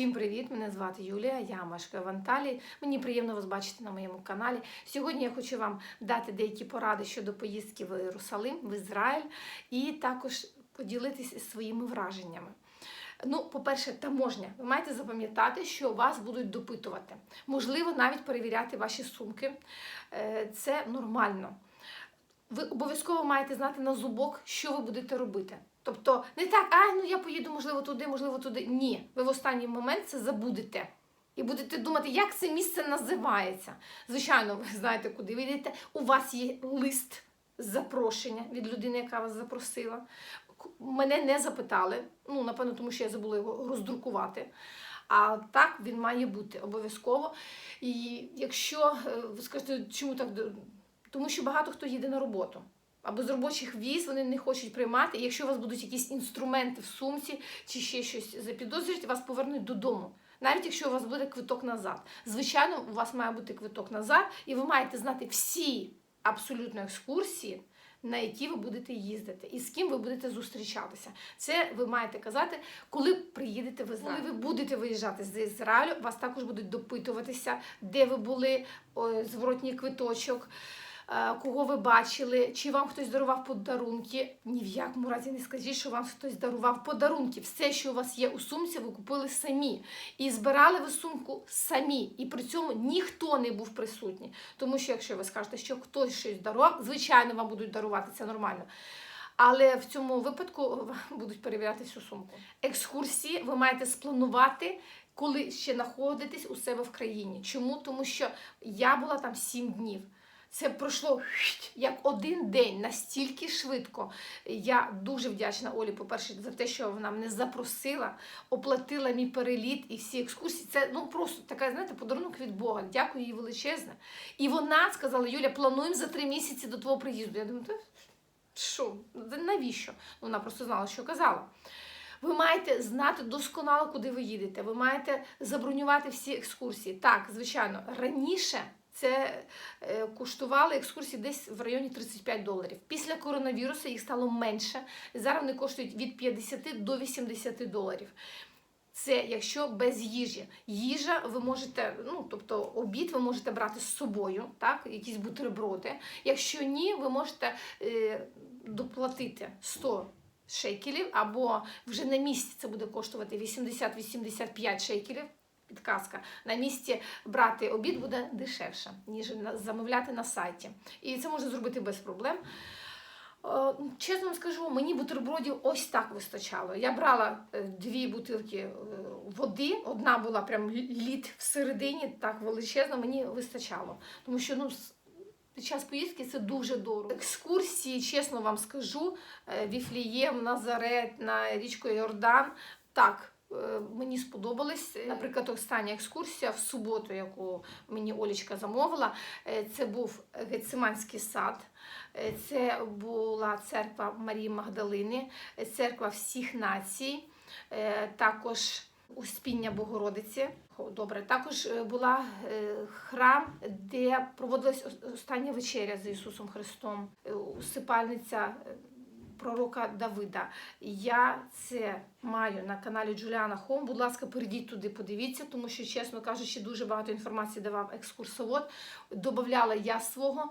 Всім привіт! Мене звати Юлія, я мешкаю в Анталії. Мені приємно вас бачити на моєму каналі. Сьогодні я хочу вам дати деякі поради щодо поїздки в Єрусалим, в Ізраїль, і також поділитися своїми враженнями. Ну, по-перше, таможня. Ви маєте запам'ятати, що вас будуть допитувати. Можливо, навіть перевіряти ваші сумки. Е, Це нормально. Ви обов'язково маєте знати на зубок, що ви будете робити. Тобто не так, а ну я поїду, можливо, туди, можливо, туди. Ні, ви в останній момент це забудете. І будете думати, як це місце називається. Звичайно, ви знаєте, куди ви йдете. У вас є лист запрошення від людини, яка вас запросила. Мене не запитали. Ну, напевно, тому що я забула його роздрукувати. А так він має бути обов'язково. І якщо е, ви скажете, чому так? Тому що багато хто їде на роботу. Або з робочих віз вони не хочуть приймати. І якщо у вас будуть якісь інструменти в сумці чи ще щось запідозрюють, вас повернуть додому. Навіть якщо у вас буде квиток назад. Звичайно, у вас має бути квиток назад, і ви маєте знати всі абсолютно екскурсії, на які ви будете їздити, і з ким ви будете зустрічатися. Це ви маєте казати, коли приїдете в Ізраїль. Коли ви будете виїжджати з Ізраїлю, вас також будуть допитуватися, де ви були, зворотній квиточок. Е, Кого ви бачили, чи вам хтось дарував подарунки? Ні в якому разі не скажіть, що вам хтось дарував подарунки. Все, що у вас є у сумці, ви купили самі. І збирали ви сумку самі. І при цьому ніхто не був присутній. Тому що, якщо ви скажете, що хтось щось дарував, звичайно, вам будуть дарувати, це нормально. Але в цьому випадку будуть перевіряти всю сумку. Екскурсії ви маєте спланувати, коли ще знаходитесь у себе в країні. Чому? Тому що я була там 7 днів. Це пройшло як один день настільки швидко. Я дуже вдячна Олі, по-перше, за те, що вона мене запросила, оплатила мій переліт і всі екскурсії. Це ну просто така, знаєте, подарунок від Бога. Дякую їй величезне. І вона сказала: Юля, плануємо за три місяці до твого приїзду. Я думаю, що? Навіщо? Ну, Вона просто знала, що казала. Ви маєте знати досконало, куди ви їдете. Ви маєте забронювати всі екскурсії. Так, звичайно, раніше це е, коштували екскурсії десь в районі 35 доларів. Після коронавірусу їх стало менше. Зараз вони коштують від 50 до 80 доларів. Це якщо без їжі. Їжа ви можете, ну тобто обід ви можете брати з собою, так, якісь бутерброди. Якщо ні, ви можете е, доплатити 100 шекелів, або вже на місці це буде коштувати 80-85 шекелів. Підказка на місці брати обід буде дешевше, ніж замовляти на сайті. І це можна зробити без проблем. Е, Чесно вам скажу, мені бутербродів ось так вистачало. Я брала е, дві бутилки е, води, одна була прям лід всередині, так величезна, мені вистачало. Тому що ну, під час поїздки це дуже дорого. Екскурсії, чесно вам скажу, Віфлієм, Назарет, на річку Йордан. Так, мені сподобались. Наприклад, остання екскурсія в суботу, яку мені Олічка замовила, е, це був Гециманський сад. Е, Це була церква Марії Магдалини, е, церква всіх націй, е, також Успіння Богородиці. Добре, також е, була е, храм, де проводилась остання вечеря з Ісусом Христом, е, усипальниця е, пророка Давида. Я це маю на каналі Джуліана Хом. Будь ласка, перейдіть туди, подивіться, тому що, чесно кажучи, дуже багато інформації давав екскурсовод. Добавляла я свого.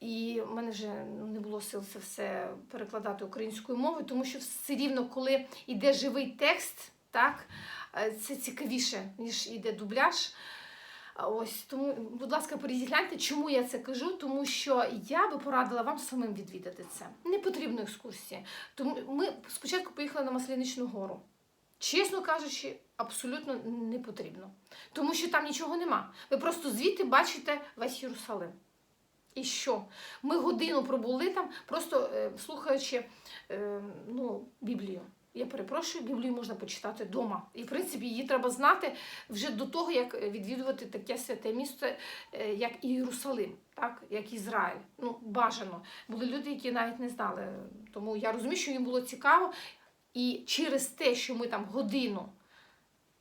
І в мене вже не було сил це все перекладати українською мовою, тому що все рівно, коли йде живий текст, так, е, це цікавіше, ніж йде дубляж. Ось тому, будь ласка, перегляньте, чому я це кажу, тому що я би порадила вам самим відвідати це. Не потрібно екскурсії. Тому ми спочатку поїхали на Масляничну гору. Чесно кажучи, абсолютно не потрібно. Тому що там нічого нема. Ви просто звідти бачите весь Єрусалим. І що? Ми годину пробули там, просто е, слухаючи е, ну, Біблію. Я перепрошую, Біблію можна почитати вдома. І, в принципі, її треба знати вже до того, як відвідувати таке святе місто, е, як Єрусалим, так? як Ізраїль. Ну, бажано. Були люди, які навіть не знали. Тому я розумію, що їм було цікаво. І через те, що ми там годину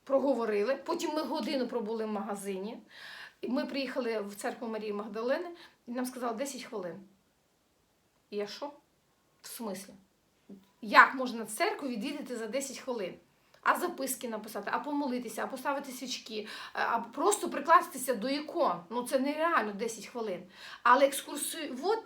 проговорили, потім ми годину пробули в магазині. Ми приїхали в церкву Марії Магдалини, і нам сказали 10 хвилин. І я що? В смислі? Як можна церкву відвідати за 10 хвилин? а записки написати, а помолитися, а поставити свічки, а просто прикластися до ікон. Ну це нереально 10 хвилин. Але екскурсовод,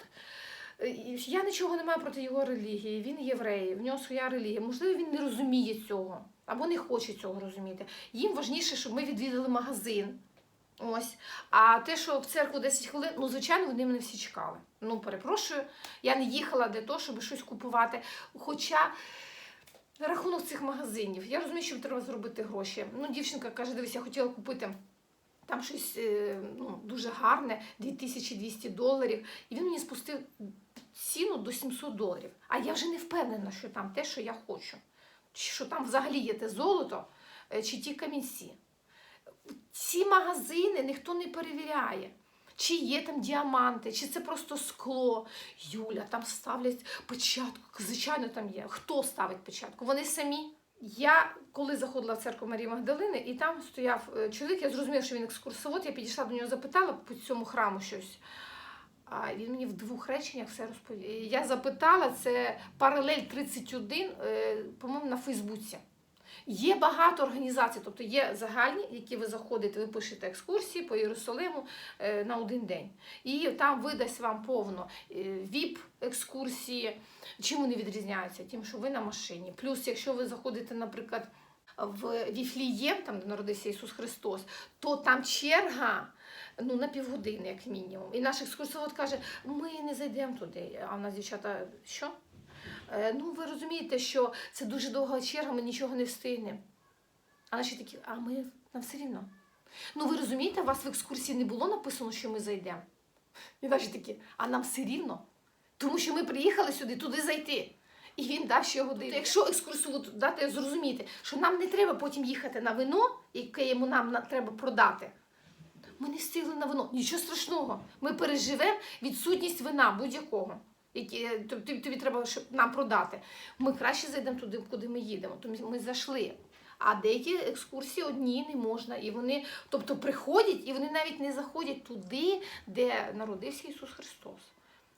е, я нічого не маю проти його релігії. Він єврей, в нього своя релігія. Можливо, він не розуміє цього або не хоче цього розуміти. Їм важніше, щоб ми відвідали магазин. Ось. А те, що в церкву 10 хвилин, ну, звичайно, вони мене всі чекали. Ну, перепрошую, я не їхала для того, щоб щось купувати. Хоча на рахунок цих магазинів, я розумію, що треба зробити гроші. Ну, дівчинка каже, дивись, я хотіла купити. Там щось е, ну, дуже гарне, 2200 доларів. І він мені спустив ціну до 700 доларів. А я вже не впевнена, що там те, що я хочу. Чи Що там взагалі є те золото, е, чи ті камінці. Ці магазини ніхто не перевіряє. Чи є там діаманти, чи це просто скло. Юля, там ставлять печатку. Звичайно, там є. Хто ставить печатку? Вони самі. Я коли заходила в церкву Марії Магдалини, і там стояв е, чоловік, я зрозуміла, що він екскурсовод, я підійшла до нього, запитала по цьому храму щось. А він мені в двох реченнях все розповів. Я запитала, це паралель 31, е, по-моєму, на Фейсбуці. Є багато організацій, тобто є загальні, які ви заходите, ви пишете екскурсії по Єрусалиму е, на один день. І там видасть вам повно ВІП-екскурсії. Чим вони відрізняються? Тим, що ви на машині. Плюс, якщо ви заходите, наприклад, в Віфлієм, там де народився Ісус Христос, то там черга ну, на півгодини, як мінімум. І наш екскурсовод каже, ми не зайдемо туди. А в нас дівчата, що? Е, Ну, ви розумієте, що це дуже довга черга, ми нічого не встигнемо. А наші такі, а ми нам все рівно. Ну, ви розумієте, у вас в екскурсії не було написано, що ми зайдемо. І наші такі, а нам все рівно. Тому що ми приїхали сюди, туди зайти. І він дав ще годину. Якщо екскурсовод дати зрозуміти, що нам не треба потім їхати на вино, яке йому нам треба продати. Ми не встигли на вино. Нічого страшного. Ми переживемо відсутність вина будь-якого. Які е, тобі, тобі треба щоб нам продати. Ми краще зайдемо туди, куди ми їдемо. Тому ми зайшли. А деякі екскурсії одні не можна. І вони, тобто, приходять, і вони навіть не заходять туди, де народився Ісус Христос.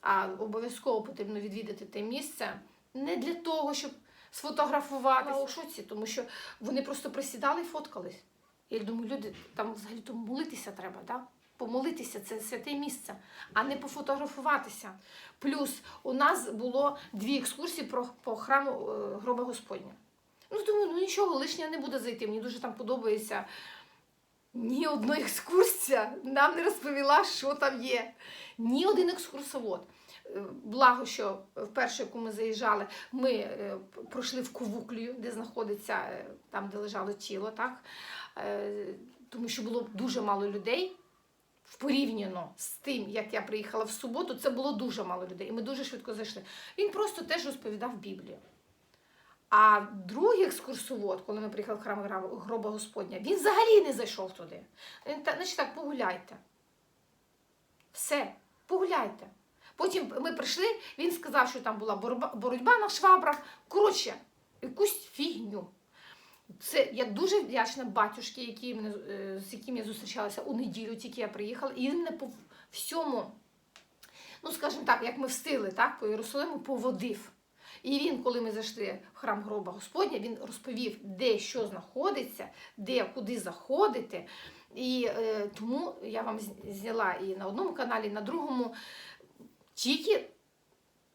А обов'язково потрібно відвідати те місце не для того, щоб сфотографуватися у шоці, тому що вони просто присідали і фоткались. Я думаю, люди, там взагалі то молитися треба, да? Помолитися це святе місце, а не пофотографуватися. Плюс у нас було дві екскурсії про, по храму е, гроба Господня. Ну, думаю, ну нічого, лишнього не буде зайти. Мені дуже там подобається. Ні одна екскурсія нам не розповіла, що там є. Ні один екскурсовод. Е, Благо, що вперше, яку ми заїжджали, ми е, пройшли в Ковуклію, де знаходиться там, де лежало тіло, так? Тому що було дуже мало людей. Порівняно з тим, як я приїхала в суботу, це було дуже мало людей. І ми дуже швидко зайшли. Він просто теж розповідав Біблію. А другий екскурсовод, коли ми приїхали в храм гроба Господня, він взагалі не зайшов туди. Він та- Значить так, погуляйте. Все, погуляйте. Потім ми прийшли, він сказав, що там була боротьба на швабрах. Коротше, якусь фігню. Це я дуже вдячна батюшки, які мене, е, з яким я зустрічалася у неділю, тільки я приїхала, і він мене по всьому, ну скажімо так, як ми встигли, так, по Єрусалиму поводив. І він, коли ми зайшли в храм гроба Господня, він розповів, де що знаходиться, де куди заходити. І е, тому я вам зняла і на одному каналі, і на другому. Тільки,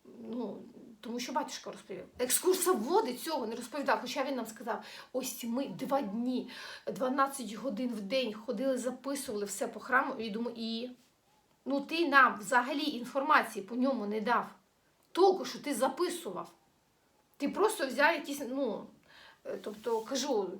ну, тому що батюшка розповів. Екскурсоводи цього не розповідав, хоча він нам сказав, ось ми два дні, 12 годин в день ходили, записували все по храму, і думаю, і ну ти нам взагалі інформації по ньому не дав. Толку, що ти записував. Ти просто взяв якісь, ну, тобто кажу,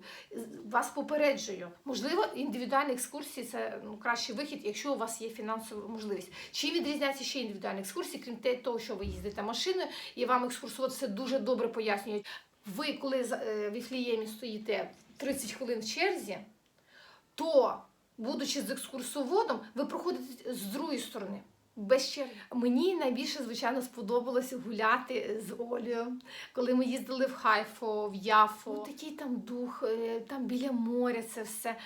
вас попереджую. Можливо, індивідуальні екскурсії це ну, кращий вихід, якщо у вас є фінансова можливість. Чим відрізняться ще індивідуальні екскурсії, крім того, що ви їздите машиною, і вам екскурсовод все дуже добре пояснюють. Ви, коли е, в Іфліємі стоїте 30 хвилин в черзі, то, будучи з екскурсоводом, ви проходите з другої сторони. Без черги. Мені найбільше, звичайно, сподобалося гуляти з Олею, коли ми їздили в Хайфо, в Яфо. Ну, такий там дух, е, там біля моря це все.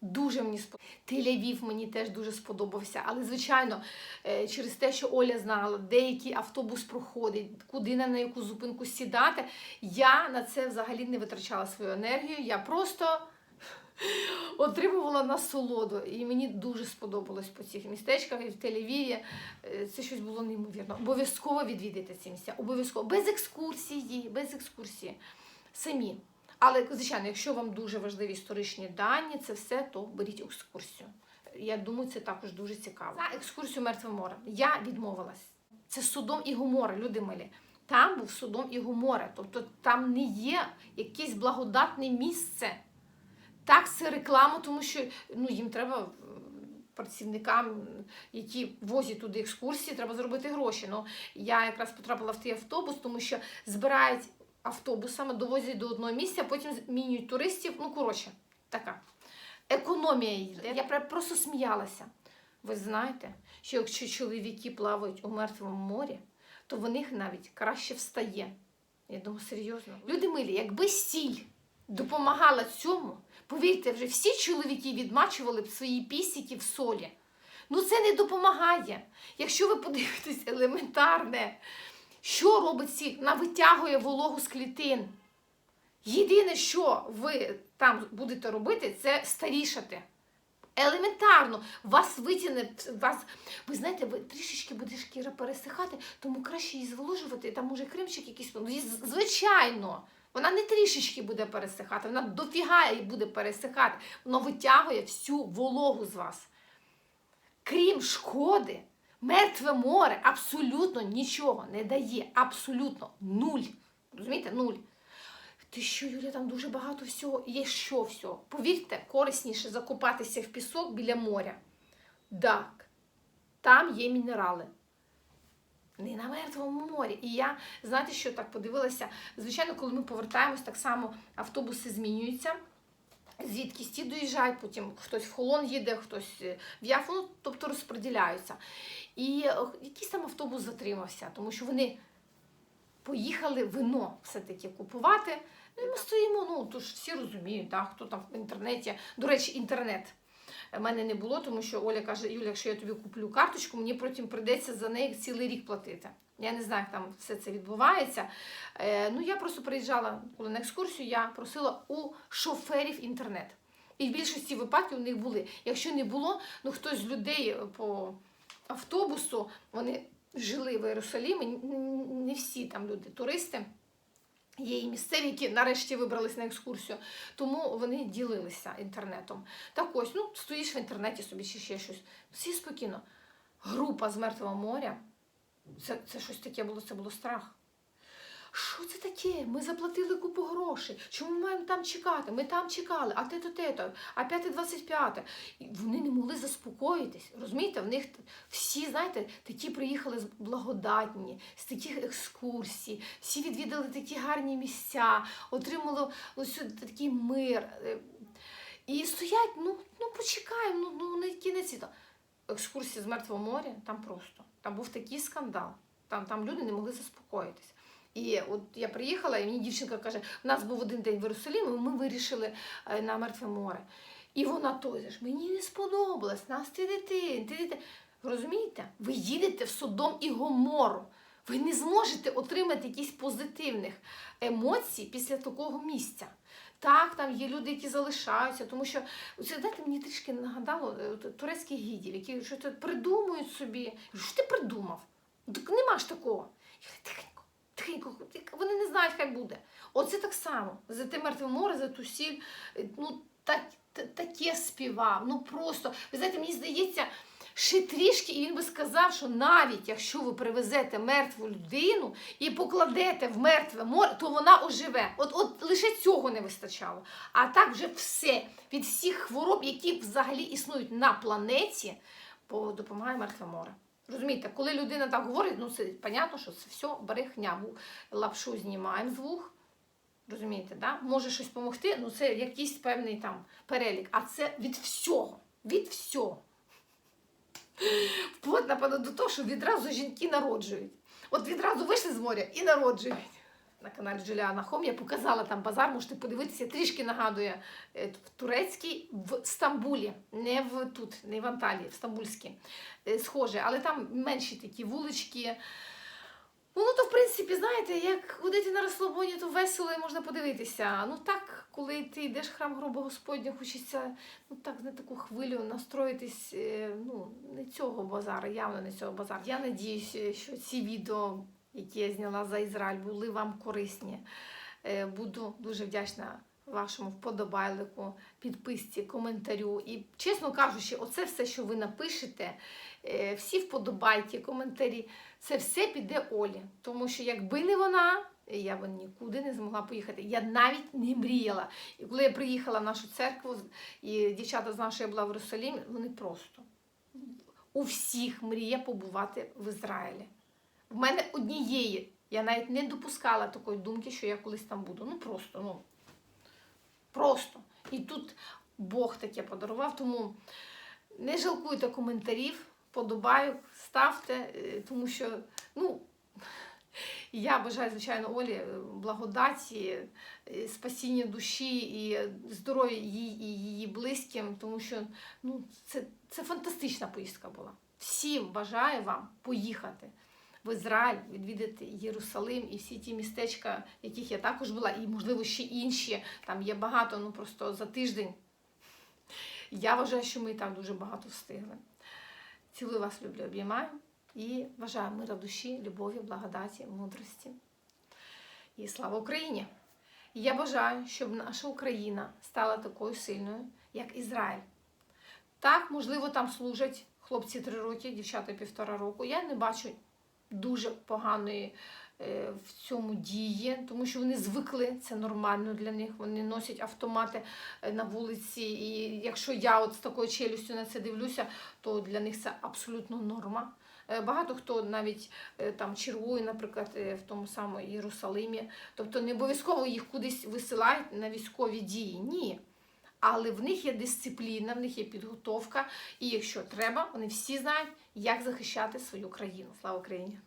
Дуже мені сподобався. Тель-Авів мені теж дуже сподобався. Але, звичайно, е, через те, що Оля знала, деякий автобус проходить, куди на яку зупинку сідати, я на це взагалі не витрачала свою енергію. Я просто отримувала насолоду. І мені дуже сподобалось по цих містечках і в Тель-Авіві. Е, Це щось було неймовірно. Обов'язково відвідайте ці місця. Обов'язково. Без екскурсії, без екскурсії. Самі. Але, звичайно, якщо вам дуже важливі історичні дані, це все, то беріть екскурсію. Я думаю, це також дуже цікаво. За екскурсію Мертве море. Я відмовилась. Це Содом і Гомора, люди милі. Там був Содом і Гомора. Тобто там не є якесь благодатне місце. Так, це реклама, тому що ну, їм треба працівникам, які возять туди екскурсії, треба зробити гроші. Ну, я якраз потрапила в той автобус, тому що збирають автобусами, довозять до одного місця, потім змінюють туристів. Ну, коротше, така. Економія йде. Я просто сміялася. Ви знаєте, що якщо чоловіки плавають у мертвому морі, то в них навіть краще встає. Я думаю, серйозно. Люди милі, якби сіль допомагала цьому, повірте, вже всі чоловіки відмачували б свої пісіки в солі. Ну це не допомагає. Якщо ви подивитесь елементарне, що робить сіль? Вона витягує вологу з клітин. Єдине, що ви там будете робити, це старішати. Елементарно, вас витягне, вас, ви знаєте, ви трішечки буде шкіра пересихати, тому краще її зволожувати, там може кремчик якийсь. ну, Звичайно, вона не трішечки буде пересихати, вона дофіга її буде пересихати. Воно витягує всю вологу з вас. Крім шкоди, мертве море абсолютно нічого не дає. Абсолютно нуль. Розумієте, нуль. Ти що, Юля, там дуже багато всього. Є що всього. Повірте, корисніше закопатися в пісок біля моря. Так, там є мінерали. Не на мертвому морі. І я, знаєте, що так подивилася? Звичайно, коли ми повертаємось, так само автобуси змінюються. Звідкись ті доїжджають, потім хтось в Холон їде, хтось е, в Яфу, ну, тобто розподіляються. І е, якийсь там автобус затримався, тому що вони поїхали вино все-таки купувати. Ну, і ми стоїмо, ну то ж всі розуміють, да, хто там в інтернеті. До речі, інтернет мене не було, тому що Оля каже: Юля, якщо я тобі куплю карточку, мені потім прийдеться за неї цілий рік платити. Я не знаю, як там все це відбувається. Е, ну, я просто приїжджала коли на екскурсію, я просила у шоферів інтернет. І в більшості випадків у них були. Якщо не було, ну хтось з людей по автобусу, вони жили в Єрусалімі, не всі там люди, туристи. Є і місцеві, які нарешті вибрались на екскурсію, тому вони ділилися інтернетом. Так ось, ну, стоїш в інтернеті собі чи ще щось. Всі спокійно. Група з Мертвого моря. Це, це щось таке було, це було страх. Що це таке? Ми заплатили купу грошей. Чому ми маємо там чекати? Ми там чекали, а те то те то, а п'яте двадцять п'яте. І вони не могли заспокоїтись. Розумієте, в них всі, знаєте, такі приїхали з благодатні, з таких екскурсій, всі відвідали такі гарні місця, отримали ось такий мир. Е, І стоять, ну, ну почекаємо, ну, ну не кінець. світу. Екскурсія з Мертвого моря, там просто. Там був такий скандал. Там, там люди не могли заспокоїтись. І от я приїхала, і мені дівчинка каже: у нас був один день в Єрусалімі, ми вирішили е, на Мертве море. І вона той ж, мені не сподобалось, нас ти дитин, ти дитин. Розумієте? Ви їдете в Содом і Гомору. Ви не зможете отримати якісь позитивних емоцій після такого місця. Так, там є люди, які залишаються, тому що це знаєте, мені трішки нагадало е, турецьких гідів, які щось придумують собі. Що ти придумав? Так нема ж такого. Я говорю, вони не знають, хай буде. Оце так само. За те мертве море, за ту сіль, е, ну так, таке співав. Ну просто, ви знаєте, мені здається, ще трішки, і він би сказав, що навіть якщо ви привезете мертву людину і покладете в мертве море, то вона оживе. От, от лише цього не вистачало. А так вже все від всіх хвороб, які взагалі існують на планеті, допомагає мертве море. Розумієте, коли людина так говорить, ну це понятно, що це все брехня. Лапшу знімаємо з вух. Розумієте, да? може щось допомогти, ну це якийсь певний там перелік. А це від всього. Від всього. Вплоть, напевно, до того, що відразу жінки народжують. От відразу вийшли з моря і народжують. На каналі Джуліана Хом. Я показала там базар, можете подивитися. Трішки нагадує е, в турецький в Стамбулі, не в тут, не в Анталії, в Стамбульській. Е, Схоже, але там менші такі вулички. Ну, ну, то, в принципі, знаєте, як ходити на розслабоні, то весело і можна подивитися. Ну так, коли ти йдеш в храм гробу Господня, хочеться ну так на таку хвилю настроїтись. е, Ну, не цього базару, явно не цього базару. Я надіюся, що ці відео, які я зняла за Ізраїль, були вам корисні. Е, Буду дуже вдячна вашому вподобайлику, підписці, коментарю. І, чесно кажучи, оце все, що ви напишете, е, всі вподобайки, коментарі, це все піде Олі. Тому що якби не вона, я б нікуди не змогла поїхати. Я навіть не мріяла. І коли я приїхала в нашу церкву, і дівчата знали, що я була в Єрусалімі, вони просто у всіх мріє побувати в Ізраїлі. В мене однієї. Я навіть не допускала такої думки, що я колись там буду. Ну просто, ну просто. І тут Бог таке подарував, тому не жалкуйте коментарів, подобаю, ставте, е, тому що, ну, я бажаю, звичайно, Олі е, благодаті, е, спасіння душі і здоров'я їй і її близьким, тому що ну, це, це фантастична поїздка була. Всім бажаю вам поїхати в Ізраїль, відвідати Єрусалим і всі ті містечка, яких я також була, і, можливо, ще інші. Там є багато, ну просто за тиждень. Я вважаю, що ми і так дуже багато встигли. Цілую вас, люблю, обіймаю і бажаю мира душі, любові, благодаті, мудрості. І слава Україні! І я бажаю, щоб наша Україна стала такою сильною, як Ізраїль. Так, можливо, там служать хлопці три роки, дівчата півтора року. Я не бачу дуже поганої е, в цьому дії, тому що вони звикли, це нормально для них. Вони носять автомати е, на вулиці. І якщо я от з такою челюстю на це дивлюся, то для них це абсолютно норма. Е, Багато хто навіть там чергує, наприклад, в тому самому Єрусалимі. Тобто не обов'язково їх кудись висилають на військові дії. Ні. Але в них є дисципліна, в них є підготовка, і якщо треба, вони всі знають, як захищати свою країну. Слава Україні!